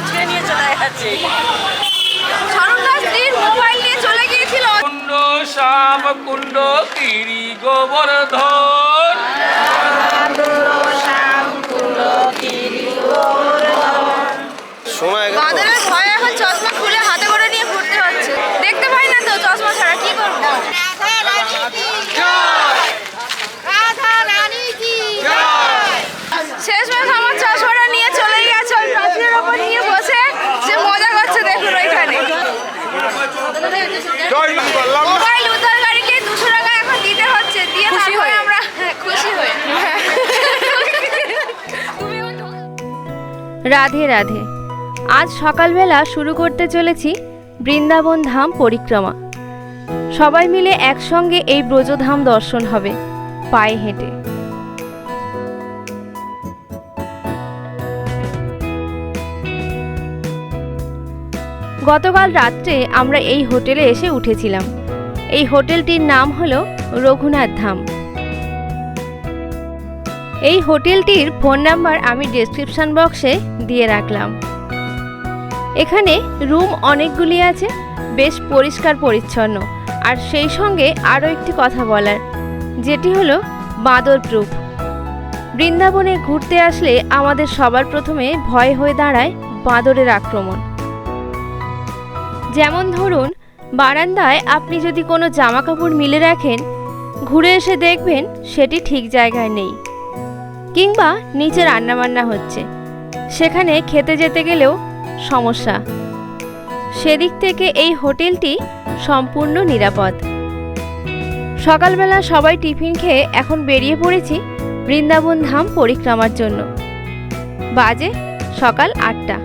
ছুঁয়ে নিয়ে চলে গেছে মোবাইল নিয়ে চলে গিয়েছিল। কুণ্ড শ্যাম কুণ্ড কিরি গোবর্ধন সময় গেল বাদলের ভয়ে এখন চশমা খুলে হাতে করে নিয়ে ঘুরতে হচ্ছে দেখতে পাই না তো চশমা ছাড়া কি করব শেষমেশ আমার চশমাটা নিয়ে চলে গেছে ওই প্রাচীরের ওপর নিয়ে বসে যে মজা করছে দেখুন ওইখানে মোবাইল উদ্ধারকারীকে দুশো টাকা এখন দিতে হচ্ছে দিয়ে তারপরে হয়ে। আমরা খুশি হয়ে। রাধে রাধে। আজ সকালবেলা শুরু করতে চলেছি বৃন্দাবন ধাম পরিক্রমা। সবাই মিলে একসঙ্গে এই ব্রজধাম দর্শন হবে পায়ে হেঁটে। গতকাল রাত্রে আমরা এই হোটেলে এসে উঠেছিলাম। এই হোটেলটির নাম হলো রঘুনাথ ধাম। এই হোটেলটির ফোন নাম্বার আমি ডেসক্রিপশন বক্সে দিয়ে রাখলাম। এখানে রুম অনেকগুলি আছে, বেশ পরিষ্কার পরিচ্ছন্ন, আর সেই সঙ্গে আরও একটি কথা বলার, যেটি হলো বাঁদর প্রুফ। বৃন্দাবনে ঘুরতে আসলে আমাদের সবার প্রথমে ভয় হয়ে দাঁড়ায় বাঁদরের আক্রমণ। যেমন ধরুন, বারান্দায় আপনি যদি কোনো জামা কাপড় মিলে রাখেন, ঘুরে এসে দেখবেন সেটি ঠিক জায়গায় নেই। কিংবা নিচে রান্নাবান্না হচ্ছে। সেখানে খেতে যেতে গেলেও সমস্যা। সেদিক থেকে এই হোটেলটি সম্পূর্ণ নিরাপদ। সকালবেলা সবাই টিফিন খেয়ে এখন বেরিয়ে পড়েছি বৃন্দাবন ধাম পরিক্রমার জন্য। বাজে সকাল আটটা।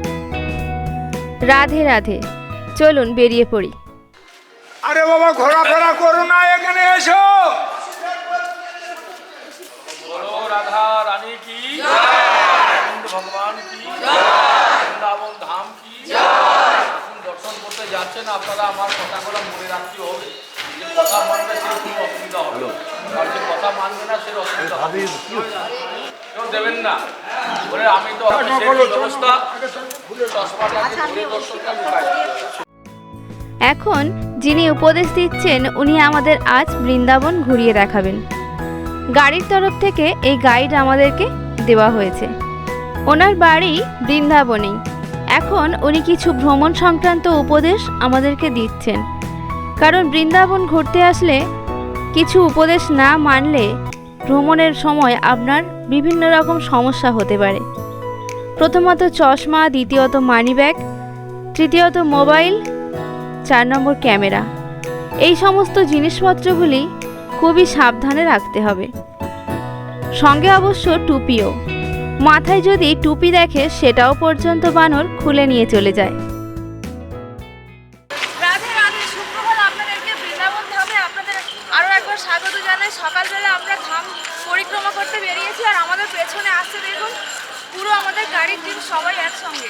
রাধে রাধে। চলুন বেরিয়ে পড়ি। আরে বাবা ঘোরাফেরা করো না এখানে এসো। বলো রাধা রানী কি? ভগবান কি? বৃন্দাবন ধাম কি? দর্শন করতে যাচ্ছেন আপনারা আমার কথাগুলো মনে রাখতে হবে। যে কথা মানবে সে অসুবিধা হবে। আর যে কথা মানবে না সে অসুবিধা হবে। কেউ দেবেন না। বলে আমি তো ব্যবস্থা? দর্শনটা লুকাই এখন যিনি উপদেশ দিচ্ছেন, উনি আমাদের আজ বৃন্দাবন ঘুরিয়ে দেখাবেন। গাড়ির তরফ থেকে এই গাইড আমাদেরকে দেওয়া হয়েছে। ওনার বাড়ি বৃন্দাবনেই। এখন উনি কিছু ভ্রমণ সংক্রান্ত উপদেশ আমাদেরকে দিচ্ছেন। কারণ বৃন্দাবন ঘুরতে আসলে কিছু উপদেশ না মানলে ভ্রমণের সময় আপনার বিভিন্ন রকম সমস্যা হতে পারে। প্রথমত চশমা, দ্বিতীয়ত মানিব্যাগ, তৃতীয়ত মোবাইল চার নম্বর ক্যামেরা। এই সমস্ত জিনিসপত্রগুলি খুবই সাবধানে রাখতে হবে। সঙ্গে অবশ্য টুপিও। মাথায় যদি টুপি দেখে সেটাও পর্যন্ত বানর খুলে নিয়ে চলে যায়। করতে বেরিয়েছি আর আমাদের পেছনে আসছে দেখুন, পুরো আমাদের গাড়ির টিম সবাই একসঙ্গে।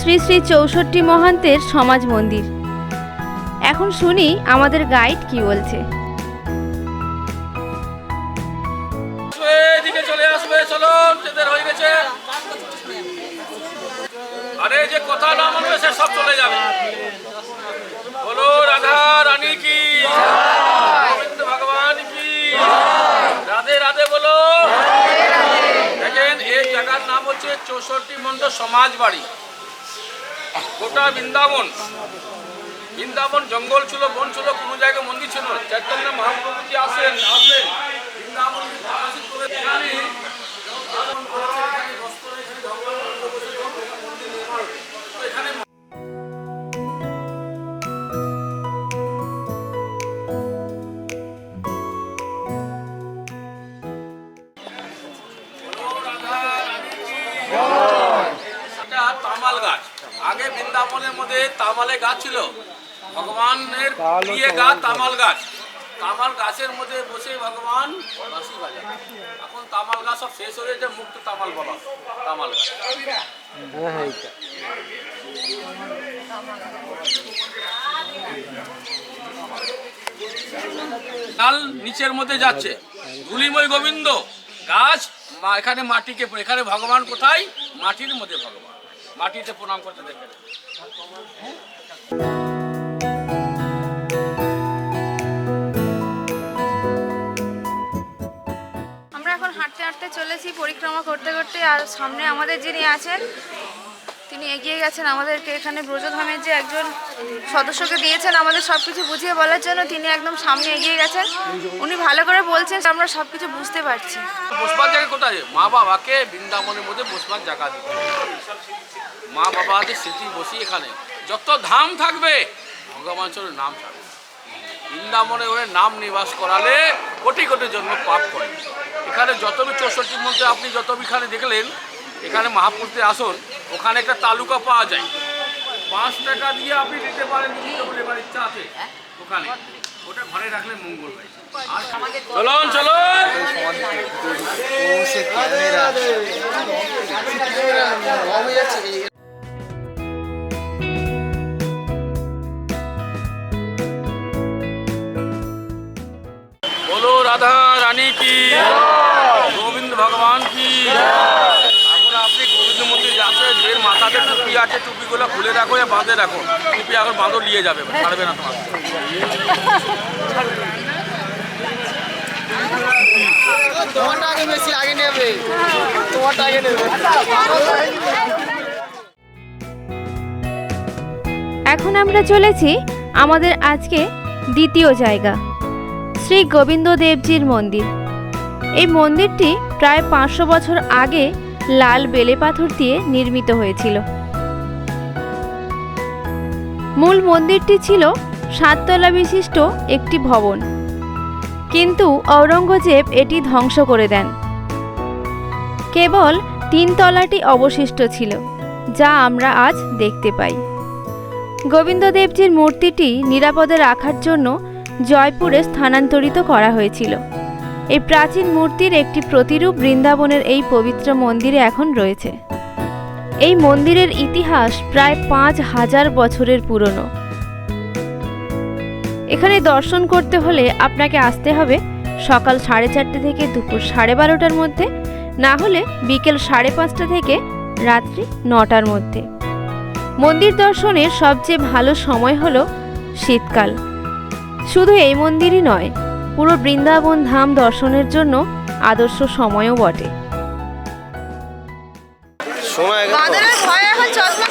শ্রী শ্রী চৌষট্টি মহান্তের সমাজ মন্দির। এখন শুনি আমাদের গাইড কি বলছে। আরে, যে কথা না মানবে সে সব চলে যাবে। বলো, রাধা রানী কি? ভগবান কি? রাধে রাধে বলো। দেখেন, এই জায়গার নাম হচ্ছে চৌষট্টি মন্ড সমাজ বাড়ি। গোটা বৃন্দাবন। বৃন্দাবন জঙ্গল ছিল, বন ছিল, কোনো জায়গায় মন্দির ছিল চৈতন্য মহাপ্রভুজি আসেন আসলেন। বৃন্দাবন মধ্যে তামালে গাছ ছিল। ভগবানের প্রিয় গাছ তামাল গাছ। তামাল গাছের মধ্যে বসে ভগবান এখন তামাল গাছ সব শেষ হয়ে গেছে, মুক্ত তামাল বলা তামাল গাছ। কাল নিচের মধ্যে যাচ্ছে। ধুলিময় গোবিন্দ, গাছ এখানে মাটিকে এখানে ভগবান কোথায়? মাটির মধ্যে ভগবান। মাটিতে প্রণাম করতে দেখে আমরা এখন হাঁটতে হাঁটতে চলেছি পরিক্রমা করতে করতে আর সামনে আমাদের যিনি আছেন তিনি এগিয়ে গেছেন আমাদেরকে। এখানে ব্রজধামের যে একজন সদস্যকে দিয়েছেন আমাদের সব কিছু বুঝিয়ে বলার জন্য তিনি একদম সামনে এগিয়ে গেছেন। উনি ভালো করে বলছেন আমরা সব কিছু বুঝতে পারছি। বসবার জায়গা কোথায়? মা বাবাকে বৃন্দাবনের মধ্যে বসবার জায়গা। মা বাবা বাবাদের স্মৃতি বসি এখানে। যত ধাম থাকবে ভগবান চলের নাম থাকবে। বৃন্দাবনে ওরে নাম নিবাস করালে কোটি কোটি জন্ম পাপ করে। এখানে যত চৌষট্টির মধ্যে আপনি যত এখানে দেখলেন, এখানে মহাপুরতে আসুন, ওখানে একটা তালুকা পাওয়া যায়। পাঁচ টাকা দিয়ে আপনি নিতে পারেন এবার ইচ্ছা আছে, ওখানে। ওটা ঘরে রাখলে মঙ্গল চলুন চলুন। টুপিগুলো খুলে রাখো या বাঁধে রাখো। টুপি এখন বাঁধো নিয়ে যাবে ছাড়বে না তোমার। তোমারটা আগে বেশি আগে নেবে। তোমারটা আগে নেবে। এখন আমরা চলেছি আমাদের আজকে দ্বিতীয় জায়গা শ্রী গোবিন্দ দেবজির মন্দির। এই মন্দিরটি প্রায় পাঁচশো বছর আগে লাল বেলে পাথর দিয়ে নির্মিত হয়েছিল। মূল মন্দিরটি ছিল সাততলা বিশিষ্ট একটি ভবন। কিন্তু ঔরঙ্গজেব এটি ধ্বংস করে দেন। কেবল তিন তলাটি অবশিষ্ট ছিল, যা আমরা আজ দেখতে পাই। গোবিন্দদেবজির মূর্তিটি নিরাপদে রাখার জন্য জয়পুরে স্থানান্তরিত করা হয়েছিল। এই প্রাচীন মূর্তির একটি প্রতিরূপ বৃন্দাবনের এই পবিত্র মন্দিরে এখন রয়েছে। এই মন্দিরের ইতিহাস প্রায় পাঁচ হাজার বছরের পুরনো। এখানে দর্শন করতে হলে আপনাকে আসতে হবে সকাল সাড়ে চারটে থেকে দুপুর সাড়ে বারোটার মধ্যে, না হলে বিকেল সাড়ে পাঁচটা থেকে রাত্রি নটার মধ্যে। মন্দির দর্শনের সবচেয়ে ভালো সময় হলো শীতকাল। শুধু এই মন্দিরই নয়, পুরো বৃন্দাবন ধাম দর্শনের জন্য আদর্শ সময়ও বটে। সময় গেল বাদলের ভয়ে এখন চশমা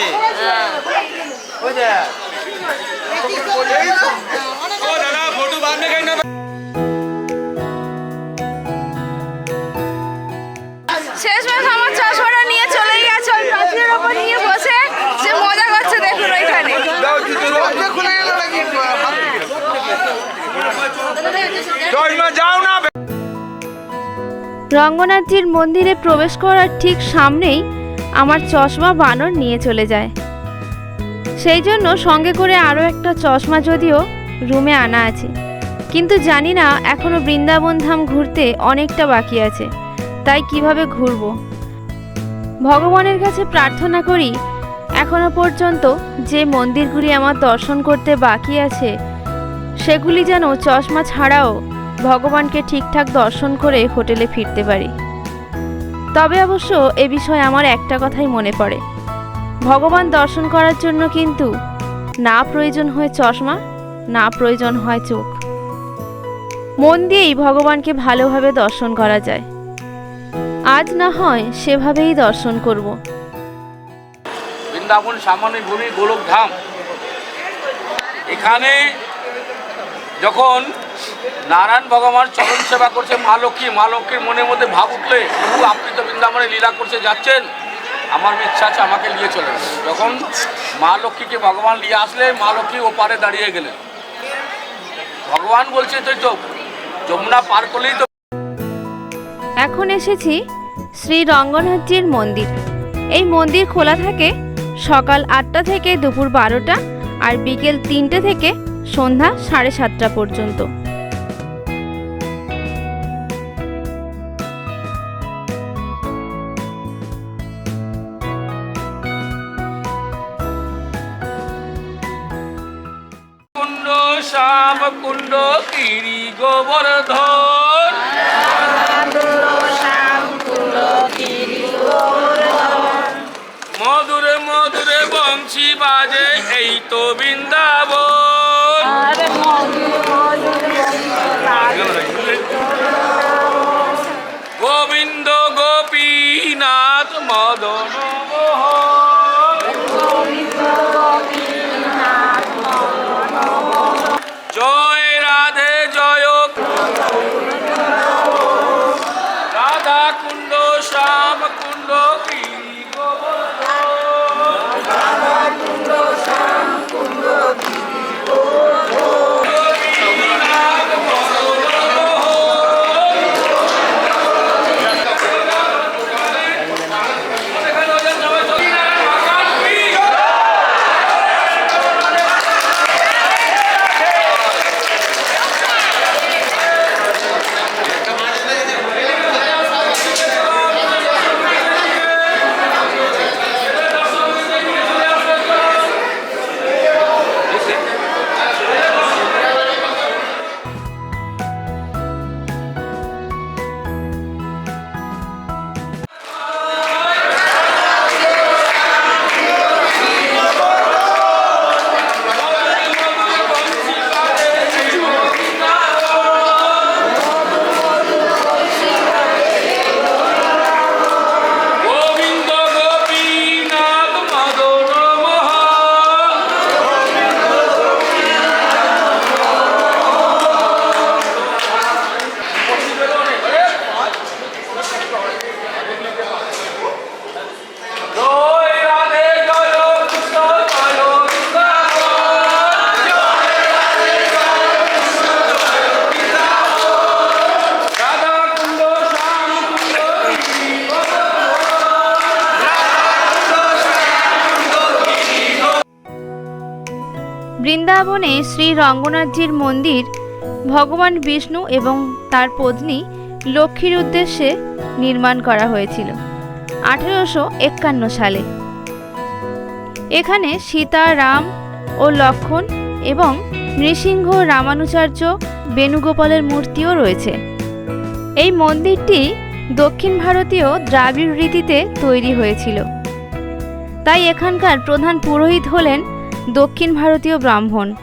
চলে গেছে ওই দেখ ও দাদা ফটো বাদ দেখাই না শেষমেশ আমার চশমাটা নিয়ে চলে গেছে ওই প্রাচীরের ওপর নিয়ে বসে সে মজা করছে দেখুন ওইখানে। খুলে গেল নাকি চশমা যাও না। রঙ্গনাথজির মন্দিরে প্রবেশ করার ঠিক সামনেই আমার চশমা বানর নিয়ে চলে যায়। সেই জন্য সঙ্গে করে আরও একটা চশমা যদিও রুমে আনা আছে। কিন্তু জানি না এখনও বৃন্দাবন ধাম ঘুরতে অনেকটা বাকি আছে। তাই কীভাবে ঘুরব? ভগবানের কাছে প্রার্থনা করি, এখনও পর্যন্ত যে মন্দিরগুলি আমার দর্শন করতে বাকি আছে, সেগুলি যেন চশমা ছাড়াও ভগবানকে ঠিকঠাক দর্শন করে হোটেলে ফিরতে পারি। তবে অবশ্য এ বিষয়ে আমার একটা কথাই মনে পড়ে। ভগবান দর্শন করার জন্য কিন্তু না প্রয়োজন হয় চশমা, না প্রয়োজন হয় চোখ। মন দিয়েই ভগবানকে ভালোভাবে দর্শন করা যায়। আজ না হয় সেভাবেই দর্শন করব। বৃন্দাবন সামান্য ভূমি গোলক ধাম এখানে যখন নারায়ণ ভগবান চরণ সেবা করছে, মা লক্ষ্মী, মা লক্ষ্মীর মনের মধ্যে ভাব উঠলে প্রভু আপনি তো বৃন্দাবনে লীলা করছে, যাচ্ছেন। আমার ইচ্ছা আছে আমাকে নিয়ে চলে যখন মা লক্ষ্মীকে ভগবান নিয়ে আসলে, মা লক্ষ্মী ওপারে দাঁড়িয়ে গেলেন। ভগবান বলছে তুই তো যমুনা পার করলেই তো এখন এসেছি শ্রী রঙ্গনাথজির মন্দির। এই মন্দির খোলা থাকে সকাল আটটা থেকে দুপুর বারোটা আর বিকেল তিনটে থেকে সন্ধ্যা সাড়ে সাতটা পর্যন্ত। গিরি গোবর্ধন শ্রী রঙ্গনাথজির মন্দির, ভগবান বিষ্ণু এবং তার পত্নী লক্ষ্মীর উদ্দেশ্যে নির্মাণ করা হয়েছিল আঠেরোশো একান্ন সালে। এখানে সীতা, রাম ও লক্ষণ এবং নৃসিংহ রামানুচার্য বেণুগোপালের মূর্তিও রয়েছে। এই মন্দিরটি দক্ষিণ ভারতীয় দ্রাবিড় রীতিতে তৈরি হয়েছিল। তাই এখানকার প্রধান পুরোহিত হলেন দক্ষিণ ভারতীয় ব্রাহ্মণ।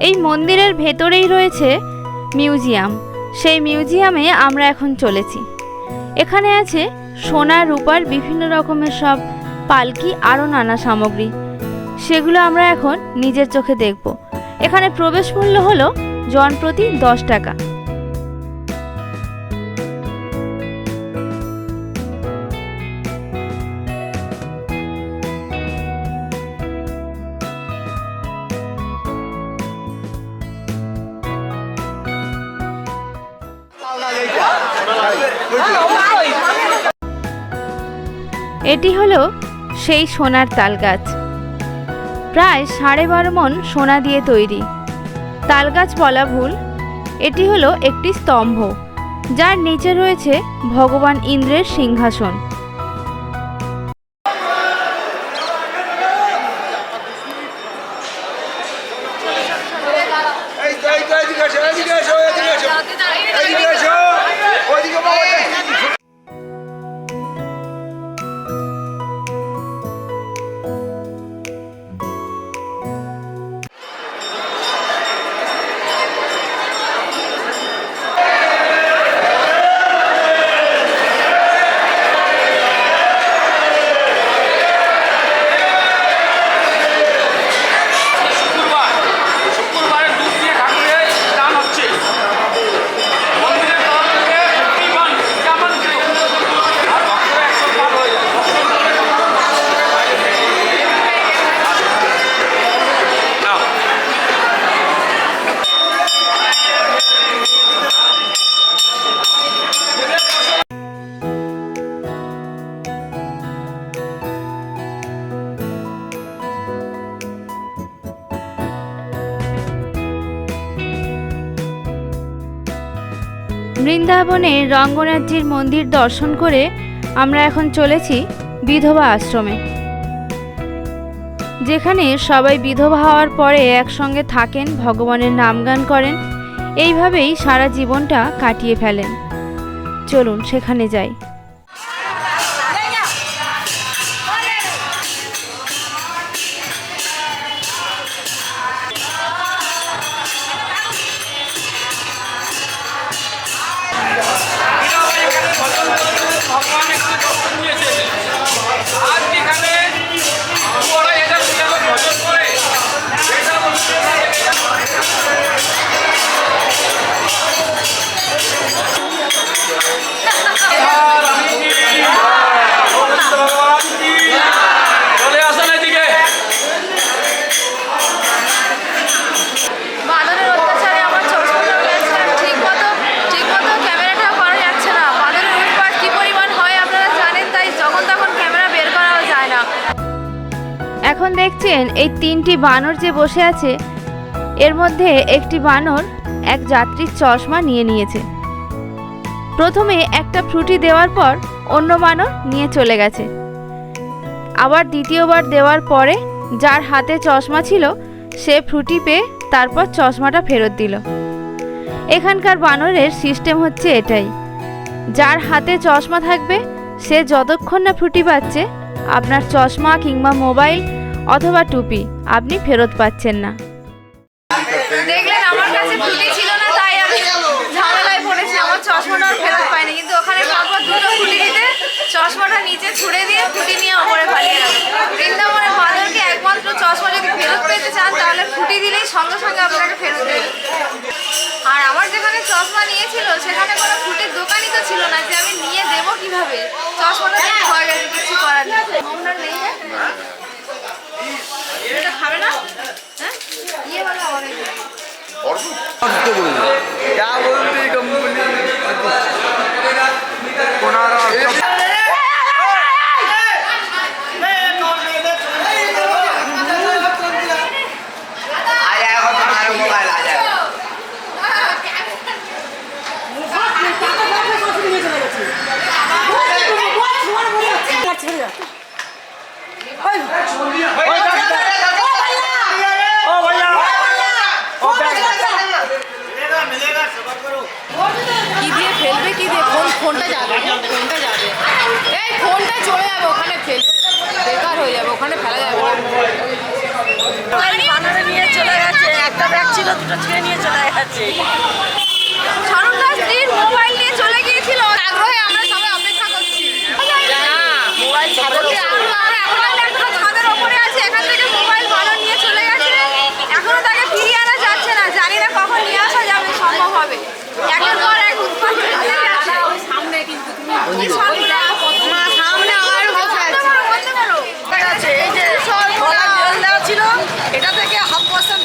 এই মন্দিরের ভেতরেই রয়েছে মিউজিয়াম। সেই মিউজিয়ামে আমরা এখন চলেছি। এখানে আছে সোনা, রূপার বিভিন্ন রকমের সব পালকি আরও নানা সামগ্রী। সেগুলো আমরা এখন নিজের চোখে দেখব। এখানে প্রবেশ মূল্য হলো জনপ্রতি দশ টাকা। এটি হলো সেই সোনার তাল গাছ প্রায় সাড়ে বারো মন সোনা দিয়ে তৈরি। তাল গাছ বলা ভুল, এটি হলো একটি স্তম্ভ, যার নিচে রয়েছে ভগবান ইন্দ্রের সিংহাসন। বৃন্দাবনে রঙ্গনাথজির মন্দির দর্শন করে আমরা এখন চলেছি বিধবা আশ্রমে। যেখানে সবাই বিধবা হওয়ার পরে একসঙ্গে থাকেন, ভগবানের নামগান করেন, এইভাবেই সারা জীবনটা কাটিয়ে ফেলেন। চলুন, সেখানে যাই। দেখছেন এই তিনটি বানর যে বসে আছে, এর মধ্যে একটি বানর এক যাত্রীর চশমা নিয়ে নিয়েছে। প্রথমে একটা ফ্রুটি দেওয়ার পর অন্য বানর নিয়ে চলে গেছে। আবার দ্বিতীয়বার দেওয়ার পরে যার হাতে চশমা ছিল, সে ফ্রুটি পেয়ে তারপর চশমাটা ফেরত দিল। এখানকার বানরের সিস্টেম হচ্ছে এটাই। যার হাতে চশমা থাকবে, সে যতক্ষণ না ফ্রুটি পাচ্ছে আপনার চশমা কিংবা মোবাইল অথবা টুপি, আপনি ফেরত পাচ্ছেন না। দেখলেন, আমার কাছে ফুটি ছিল না, তাই আমি ঝামেলায় পড়েছি। আমার চশমাটা ফেরত পাইনি, কিন্তু ওখানে পরপর দুটো ফুটি দিতে চশমাটা নিচে ছুড়ে দিয়ে ফুটি নিয়ে ওপরে পালিয়ে গেল বৃন্দাবনের বাদরকে একমাত্র চশমা যদি ফেরত পেতে চান, তাহলে ফুটি দিলেই সঙ্গে সঙ্গে আপনাকে ফেরত দেবে। আর আমার যেখানে চশমা নিয়েছিল, সেখানে কোনো ফুটির দোকানই তো ছিল না, যে আমি নিয়ে দেবো কীভাবে? চশমাটা হয়ে গেছে, কিছু করার নেই নেই? এটা খাবে না হ্যাঁ ইয়ে বলো আমার क्या बोलती कंपनी কি ফোনটা যাবে। ফোনটা যাবে। এই ফোনটা চলে যাবে ওখানে ফেলবে বেকার হয়ে যাবে ওখানে ফেলা যাবে না। নিয়ে চলে গেছে একটা ব্যাগ ছিল দুটো ছিঁড়ে নিয়ে চলে গেছে। সরকার স্ত্রীর মোবাইল নিয়ে চলে গিয়েছিল। আগ্রহে আমরা সবাই অপেক্ষা করছি। থেকে মোবাইল নিয়ে চলে গেছে। এখনও তাকে ফিরিয়ে যাচ্ছে না জানি না কখন নিয়ে আসা যাবে সম্ভব হবে। একের পর এক উৎপাত। এটা থেকে হাফ পার্সেন্ট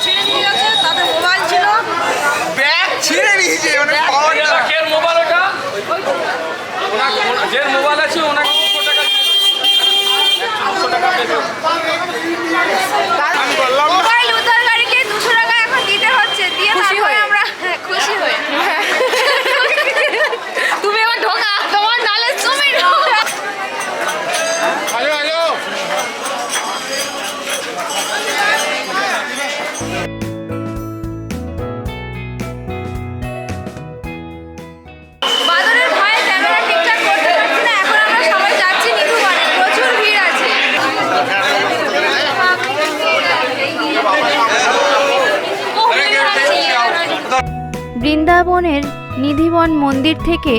বৃন্দাবনের নিধিবন মন্দির থেকে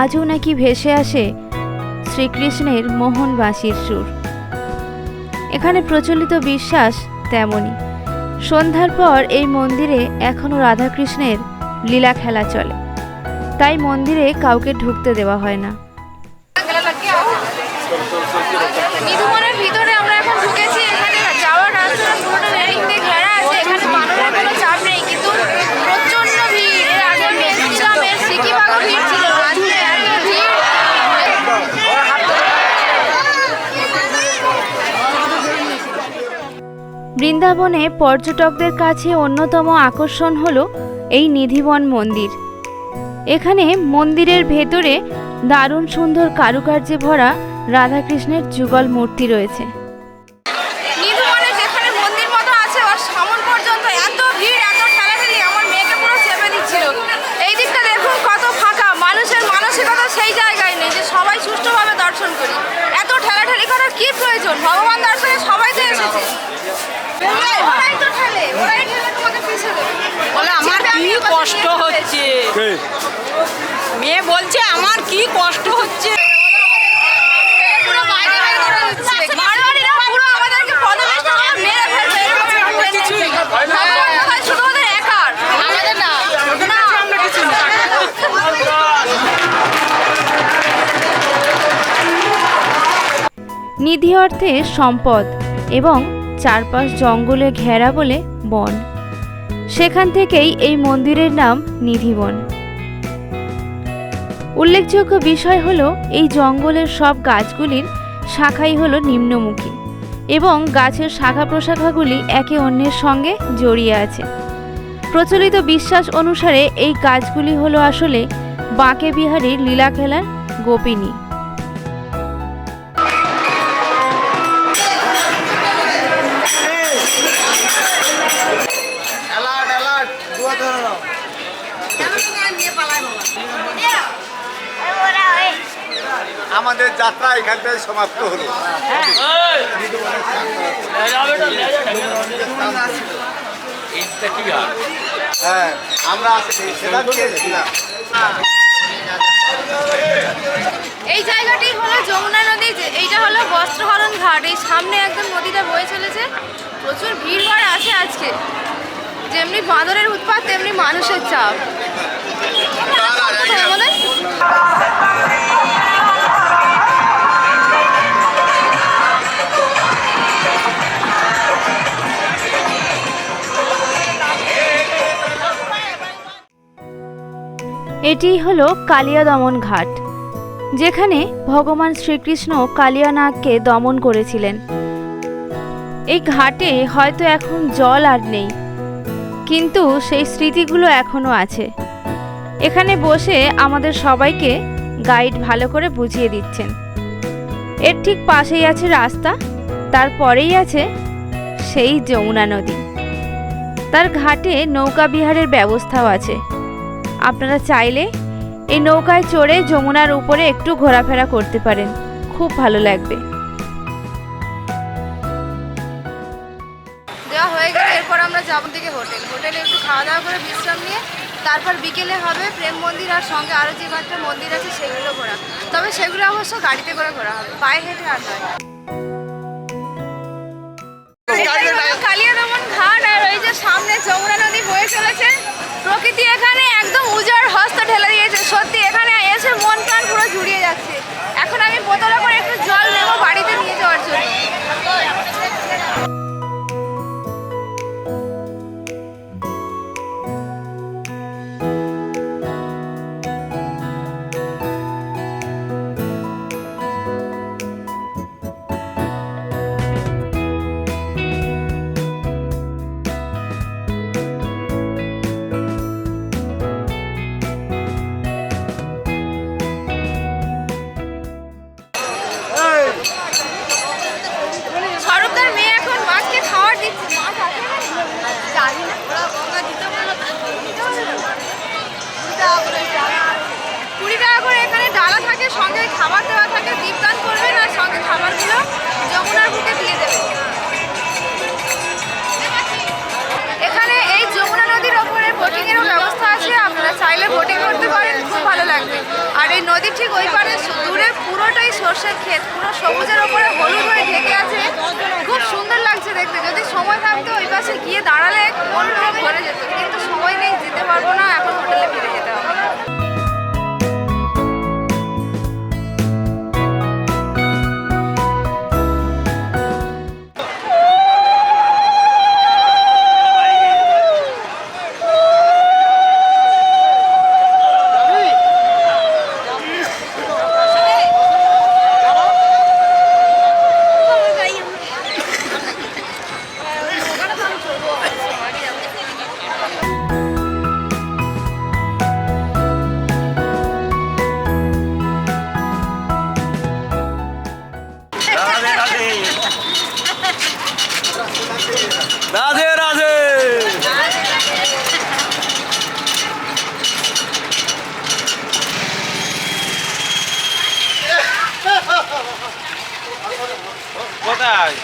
আজও নাকি ভেসে আসে শ্রীকৃষ্ণের মোহনবাসীর সুর। এখানে প্রচলিত বিশ্বাস তেমনই। সন্ধ্যার পর এই মন্দিরে এখনও রাধাকৃষ্ণের লীলা খেলা চলে। তাই মন্দিরে কাউকে ঢুকতে দেওয়া হয় না নিধুবনের ভিতরে আমরা এখন ঢুকেছি এখানে যাওয়ার রাস্তাটা পুরোটা রেলিং দিয়ে ঘেরা আছে এখানে বানরের কোনো চাপ নেই কিন্তু প্রচণ্ড ভিড় এর আগে আমি এসেছিলাম এর সিকিবাগও ভিড় ছিল আজকে এত ভিড় বৃন্দাবনে পর্যটকদের কাছে অন্যতম আকর্ষণ হল এই নিধিবন মন্দির। এখানে মন্দিরের ভেতরে দারুণ সুন্দর কারুকার্যে ভরা রাধাকৃষ্ণের যুগল মূর্তি রয়েছে নিধুবনে যেখানে মন্দির মতো আছে ওর সামন পর্যন্ত এত ভিড় এত ঠেলাঠেলি আমার মেয়েকে পুরো চেপে দিচ্ছিল এই দিকটা দেখুন কত ফাঁকা মানুষের মানসিকতা সেই জায়গায় নেই যে সবাই সুষ্ঠুভাবে দর্শন করি এত ঠেলাঠেলি করার কি প্রয়োজন ভগবান দর্শনে সবাই তো এসেছে ওরাই তো ঠেলে ওরাই ঠেলে তোমাকে পিছিয়ে দেবে বলে আমার চেপে আমি কি কষ্ট হচ্ছে কে? মেয়ে বলছে আমার কি কষ্ট হচ্ছে। নিধি অর্থে সম্পদ এবং চারপাশ জঙ্গলে ঘেরা বলে বন সেখান থেকেই এই মন্দিরের নাম নিধিবন। উল্লেখযোগ্য বিষয় হলো, এই জঙ্গলের সব গাছগুলির শাখাই হলো নিম্নমুখী এবং গাছের শাখা প্রশাখাগুলি একে অন্যের সঙ্গে জড়িয়ে আছে। প্রচলিত বিশ্বাস অনুসারে এই গাছগুলি হলো আসলে বাঁকে বিহারীর লীলা খেলার গোপিনী। আমাদের যাত্রা এখান থেকে সমাপ্ত হলো। হ্যাঁ আমরা সেটা খেয়েছিলাম। এই জায়গাটি হলো যমুনা নদী এইটা হলো বস্ত্রহরণ ঘাট। এই সামনে একদম নদীটা বয়ে চলেছে। প্রচুর ভিড় ভাড় আছে আজকে। যেমনি বাঁদরের উৎপাত তেমনি মানুষের চাপ। আমাদের এটিই হলো কালিয়া দমন ঘাট, যেখানে ভগবান শ্রীকৃষ্ণ কালিয়া নাগকে দমন করেছিলেন। এই ঘাটে হয়তো এখন জল আর নেই, কিন্তু সেই স্মৃতিগুলো এখনও আছে। এখানে বসে আমাদের সবাইকে গাইড ভালো করে বুঝিয়ে দিচ্ছেন। এর ঠিক পাশেই আছে রাস্তা, তারপরেই আছে সেই যমুনা নদী। তার ঘাটে নৌকা বিহারের ব্যবস্থাও আছে। আপনারা চাইলে এই নৌকায় চড়ে যমুনার উপরে একটু ঘোরাফেরা করতে পারেন। খুব ভালো লাগবে। দেওয়া হয়ে গেলে, এরপর আমরা যাব হোটেল। হোটেলে একটু খাওয়া দাওয়া করে বিশ্রাম নিয়ে, তারপর বিকেলে হবে প্রেম মন্দির আর সঙ্গে আরও যে কয়েকটা মন্দির আছে, সেগুলো ঘোরা। তবে সেগুলো অবশ্য গাড়িতে করে ঘোরা হবে, পায়ে হেঁটে আর নয়। কোথায়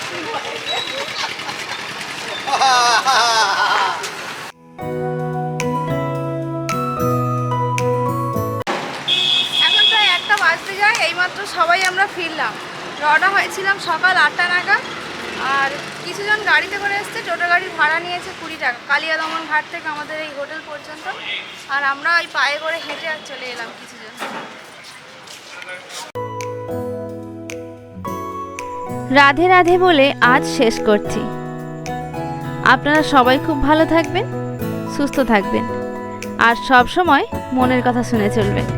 এখন প্রায় একটা বাজতে যায়, এইমাত্র সবাই আমরা ফিরলাম। রওনা হয়েছিলাম সকাল আটটা নাগাদ, আর কিছুজন গাড়িতে করে এসছে, টোটো গাড়ির ভাড়া নিয়েছে কুড়ি টাকা। কালিয়া দমন ঘাট থেকে আমাদের এই হোটেল পর্যন্ত। আর আমরা ওই পায়ে করে হেঁটে আর চলে এলাম কিছুজন। রাধে রাধে বলে আজ শেষ করছি। আপনারা সবাই খুব ভালো থাকবেন, সুস্থ থাকবেন, আর সব সময় মনের কথা শুনে চলবেন।